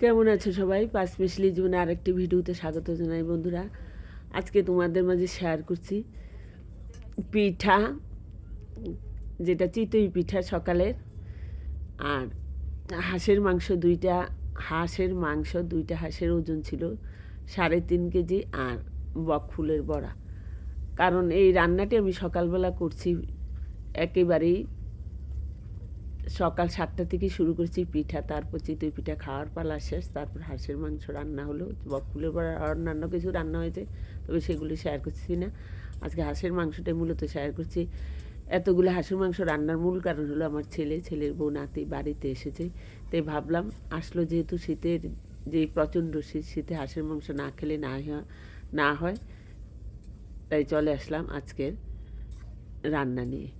কেমন আছো সবাই? পাঁচ মিশলি জীবনে আরেকটি ভিডিওতে স্বাগত জানাই বন্ধুরা। আজকে তোমাদের মাঝে শেয়ার করছি পিঠা, যেটা চিতই পিঠা সকালের। আর হাঁসের মাংস দুইটা, হাঁসের মাংস দুইটা হাঁসের ওজন ছিল সাড়ে তিন কেজি আর বক ফুলের বড়া। কারণ এই রান্নাটি আমি সকালবেলা করছি একেবারেই সকাল সাতটা থেকে শুরু করছি পিঠা, তারপর চিতই পিঠা খাওয়ার পালা শেষ, তারপর হাঁসের মাংস রান্না হলো। বকফুলের আর অন্যান্য কিছু রান্না হয়েছে, তবে সেগুলি শেয়ার করছি না। আজকে হাঁসের মাংসটাই মূলত শেয়ার করছি। এতগুলো হাঁসের মাংস রান্নার মূল কারণ হলো আমার ছেলে, ছেলের বউ, নাতি বাড়িতে এসেছে। তাই ভাবলাম, আসলো যেহেতু শীতের যে প্রচণ্ড শীত, শীতে হাঁসের মাংস না খেলে না না হয়, তাই চলে আসলাম আজকের রান্না নিয়ে।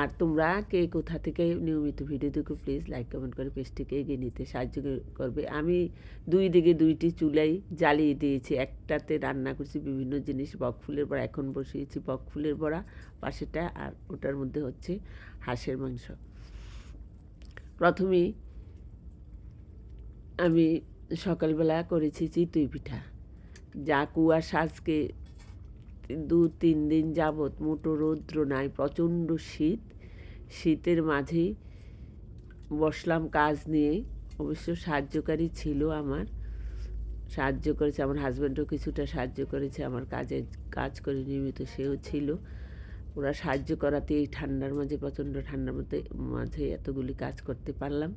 আর তোমরা কে কোথা থেকে নিয়মিত ভিডিও দেখো প্লিজ লাইক কমেন্ট করে পেজটিকে এগিয়ে নিতে সাহায্য করবে। আমি দুই দিকে দুইটি চুলাই জ্বালিয়ে দিয়েছি। একটাতে রান্না করছি বিভিন্ন জিনিস বকফুলের বড়া, এখন বসিয়েছি বকফুলের বড়া পাশেটা আর ওটার মধ্যে হচ্ছে হাঁসের মাংস। প্রথমেই আমি সকালবেলা করেছি চিতই পিঠা। যা কুয়াশা আজকে দু তিন দিন যাবৎ মোটো রৌদ্র নাই, প্রচণ্ড শীত। শীতের মাঝেই বসলাম কাজ নিয়ে। অবশ্য সাহায্যকারী ছিল আমার। সাহায্য করেছে, আমার হাজব্যান্ডও কিছুটা সাহায্য করেছে, আমার কাজে কাজ করে নিয়মিত সেও ছিল। ওরা সাহায্য করাতে এই ঠান্ডার মাঝে, প্রচণ্ড ঠান্ডার মধ্যে, মাঝে এতগুলি কাজ করতে পারলাম।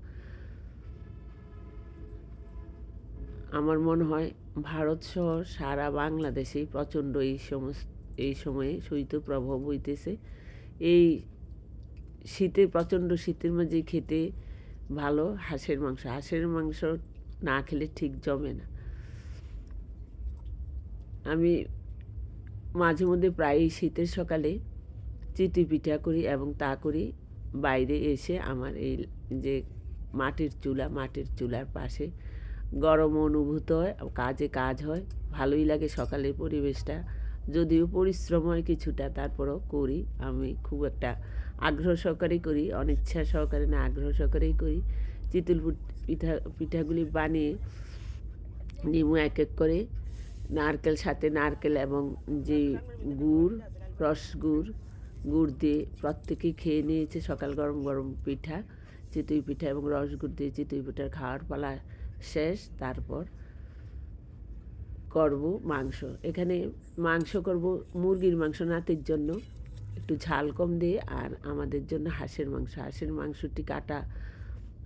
আমার মনে হয় ভারত সহ সারা বাংলাদেশেই প্রচণ্ড এই সমস্ত এই সময়ে শৈত্যপ্রবাহ হইতেছে এই শীতে, প্রচণ্ড শীতের মাঝে খেতে ভালো হাঁসের মাংস। হাঁসের মাংস না খেলে ঠিক জমে না। আমি মাঝে মধ্যে প্রায়ই শীতের সকালে চিতি পিঠা করি এবং তা করি বাইরে এসে আমার এই যে মাটির চুলা, মাটির চুলার পাশে গরম অনুভূত হয় কাজে কাজ হয়, ভালোই লাগে সকালের পরিবেশটা। যদিও পরিশ্রম হয় কিছুটা, তারপরও করি। আমি খুব একটা আগ্রহ সহকারেই করি, অনিচ্ছা সহকারে না, আগ্রহ সহকারেই করি। চিতুল পিঠা, পিঠাগুলি বানিয়ে নিমু এক এক করে, নারকেল সাথে নারকেল এবং যে গুড়, রস গুড় গুড় দিয়ে প্রত্যেকেই খেয়ে নিয়েছে সকাল গরম গরম পিঠা, চিতই পিঠা এবং রসগুড় দিয়ে চিতই পিঠার খাওয়ার পালা শেষ, তারপর করব মাংস। এখানে মাংস করব মুরগির মাংস নাতির জন্য। একটু ঝাল কম দিয়ে আর আমাদের জন্য হাঁসের মাংস। হাঁসের মাংসটি কাটা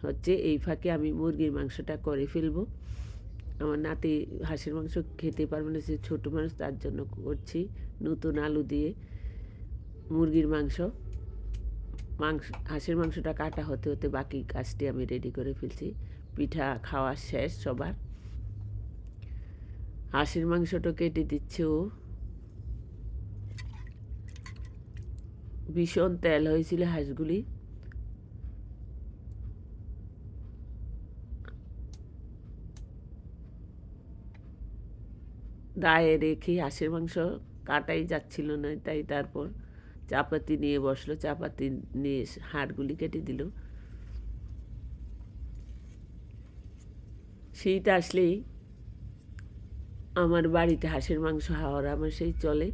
হচ্ছে, এই ফাঁকে আমি মুরগির মাংসটা করে ফেলব। আমার নাতি হাঁসের মাংস খেতে পারবে না, সে ছোটো মানুষ, তার জন্য করছি নতুন আলু দিয়ে মুরগির মাংস। মাংস, হাঁসের মাংসটা কাটা হতে হতে বাকি কাজটি আমি রেডি করে ফেলছি। পিঠা খাওয়া শেষ সবার। হাঁসের মাংসটা কেটে দিচ্ছে ও। ভীষণ তেল হয়েছিল হাঁসগুলি। দায়ে রেখে হাঁসের মাংস কাটাই যাচ্ছিল না, তাই তারপর চাপাতি নিয়ে বসল, চাপাতি নিয়ে হাড়গুলি কেটে দিল। শীত আসলেই আমার বাড়িতে হাঁসের মাংস হাওয়ার আমার সেই চলে।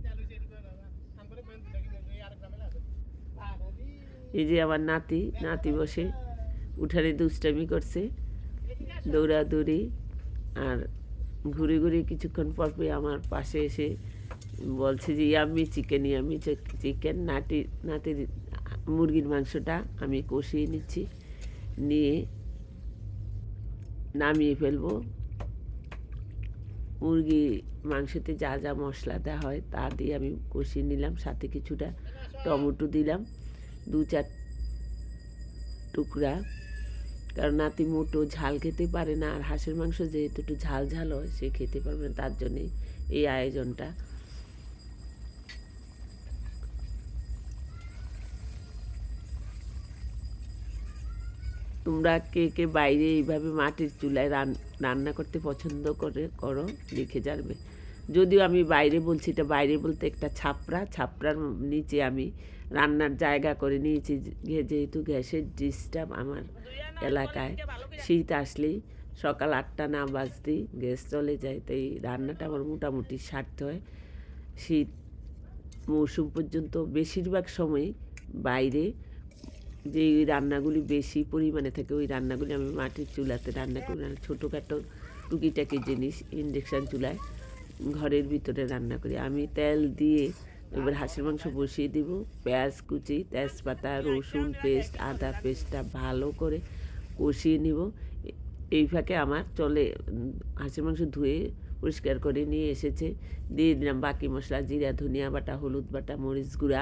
এই যে আমার নাতি নাতি বসে উঠানে দুষ্টামি করছে, দৌড়াদৌড়ি, আর ঘুরে ঘুরে কিছুক্ষণ পর আমার পাশে এসে বলছে যে আমি চিকেন আমি চিকেন নাটি নাতির মুরগির মাংসটা আমি কষিয়ে নিচ্ছি। নিয়ে নামিয়ে ফেলব। মুরগি মাংসতে যা যা মশলা দেওয়া হয় তা দিয়ে আমি কষিয়ে নিলাম, সাথে কিছুটা টমেটো দিলাম, দু চার টুকরা। কারণ নাতি মোটো ঝাল খেতে পারে না, আর হাঁসের মাংস যেহেতু একটু ঝাল ঝাল হয়, সে খেতে পারবে না, তার জন্যে এই আয়োজনটা। তোমরা কে কে বাইরে এইভাবে মাটির চুলায় রান্না করতে পছন্দ করে, করো লিখে যাবে যদিও আমি বাইরে বলছি, এটা বাইরে বলতে একটা ছাপড়া, ছাপড়ার নিচে আমি রান্নার জায়গা করে নিয়েছি যেহেতু গ্যাসের ডিস্টার্ব আমার এলাকায়। শীত আসলেই সকাল আটটা না বাজতেই গ্যাস চলে যায়, তাই রান্নাটা আমার মোটামুটি সারতে হয়। শীত মৌসুম পর্যন্ত বেশিরভাগ সময় বাইরে যে রান্নাগুলি বেশি পরিমাণে থাকে, ওই রান্নাগুলি আমি মাটির চুলাতে রান্না করি। না ছোটোখাটো টুকিটাকি জিনিস ইন্ডাকশান চুলায় ঘরের ভিতরে রান্না করি। আমি তেল দিয়ে এবার হাঁসের মাংস বসিয়ে দিব, পেঁয়াজ কুচি, তেজপাতা, রসুন পেস্ট, আদা পেস্টটা ভালো করে কষিয়ে নিব। এই ফাঁকে আমার চলে হাঁসের মাংস ধুয়ে পরিষ্কার করে নিয়ে এসেছে। দিয়ে দিলাম বাকি মশলা, জিরা, ধনিয়া বাটা, হলুদ বাটা, মরিচ গুঁড়া।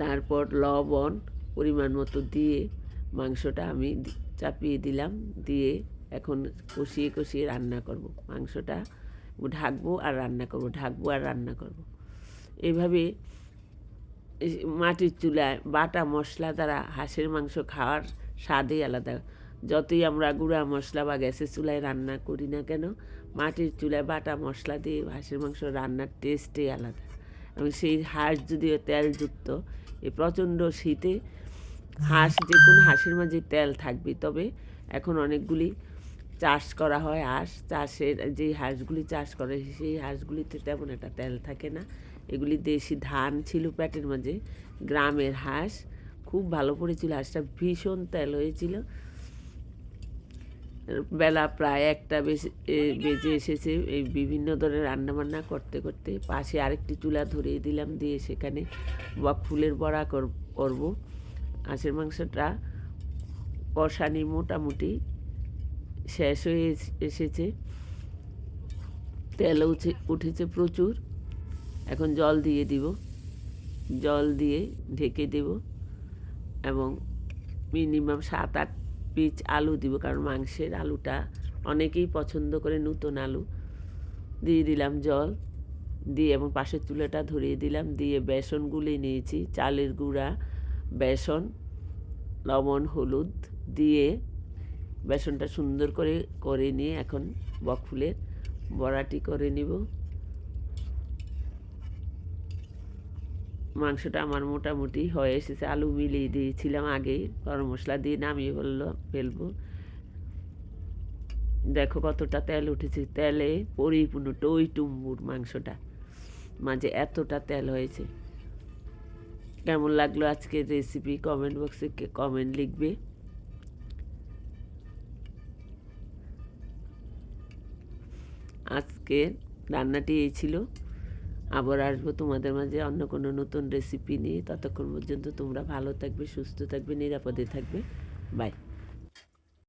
তারপর লবণ পরিমাণ মতো দিয়ে মাংসটা আমি চাপিয়ে দিলাম। দিয়ে এখন কষিয়ে কষিয়ে রান্না করব। মাংসটা ঢাকবো আর রান্না করব, ঢাকবো আর রান্না করব। এভাবে মাটির চুলায় বাটা মশলা দ্বারা হাঁসের মাংস খাওয়ার স্বাদই আলাদা। যতই আমরা গুঁড়া মশলা বা গ্যাসের চুলায় রান্না করি না কেন, মাটির চুলায় বাটা মশলা দিয়ে হাঁসের মাংস রান্নার টেস্টই আলাদা। এবং সেই হাঁস যদিও তেলযুক্ত এই প্রচণ্ড শীতে হাঁস, যে কোন হাঁসের মাঝে তেল থাকবে। তবে এখন অনেকগুলি চাষ করা হয় হাঁস। চাষের যে হাঁসগুলি চাষ করে, সেই হাঁসগুলিতে তেমন একটা তেল থাকে না। এগুলি দেশি ধান ছিল প্যাটের মাঝে। গ্রামের হাঁস, খুব ভালো পড়েছিল হাঁসটা ভীষণ তেল হয়েছিল। বেলা প্রায় একটা বেজে এসেছে। এই বিভিন্ন ধরনের রান্নাবান্না করতে করতে পাশে আরেকটি চুলা ধরিয়ে দিলাম দিয়ে সেখানে বা, ফুলের বড়া কর- করব। হাঁসের মাংসটা কষানি মোটামুটি শেষ হয়ে এসেছে। তেল উঠে উঠেছে প্রচুর। এখন জল দিয়ে দিব। জল দিয়ে ঢেকে দেব এবং মিনিমাম সাত আট পিচ আলু দিব, কারণ মাংসের আলুটা অনেকেই পছন্দ করে নতুন আলু। দিয়ে দিলাম জল, দিয়ে এবং পাশের চুলাটা ধরিয়ে দিলাম, দিয়ে বেসন গুলে নিয়েছি, চালের গুঁড়া, বেসন, লবণ, হলুদ, দিয়ে বেসনটা সুন্দর করে করে নিয়ে এখন বকফুলের বড়াটি করে নিব। মাংসটা আমার মোটামুটি হয়ে এসেছে। আলু মিলিয়ে দিয়েছিলাম আগেই গরম মশলা দিয়ে নামিয়ে ফেলল ফেলব। দেখো কতটা তেল উঠেছে। তেলে পরিপূর্ণ টই টুম্বুর মাংসটা। মাঝে এতটা তেল হয়েছে। কেমন লাগল আজকের রেসিপি কমেন্ট বক্সে কমেন্ট লিখবে। আজকের রান্নাটি এই ছিল। আবার আসব তোমাদের মাঝে অন্য কোনো নতুন রেসিপি নিয়ে। ততক্ষণ পর্যন্ত তোমরা ভালো থাকবে, সুস্থ থাকবে, নিরাপদে থাকবে। বাই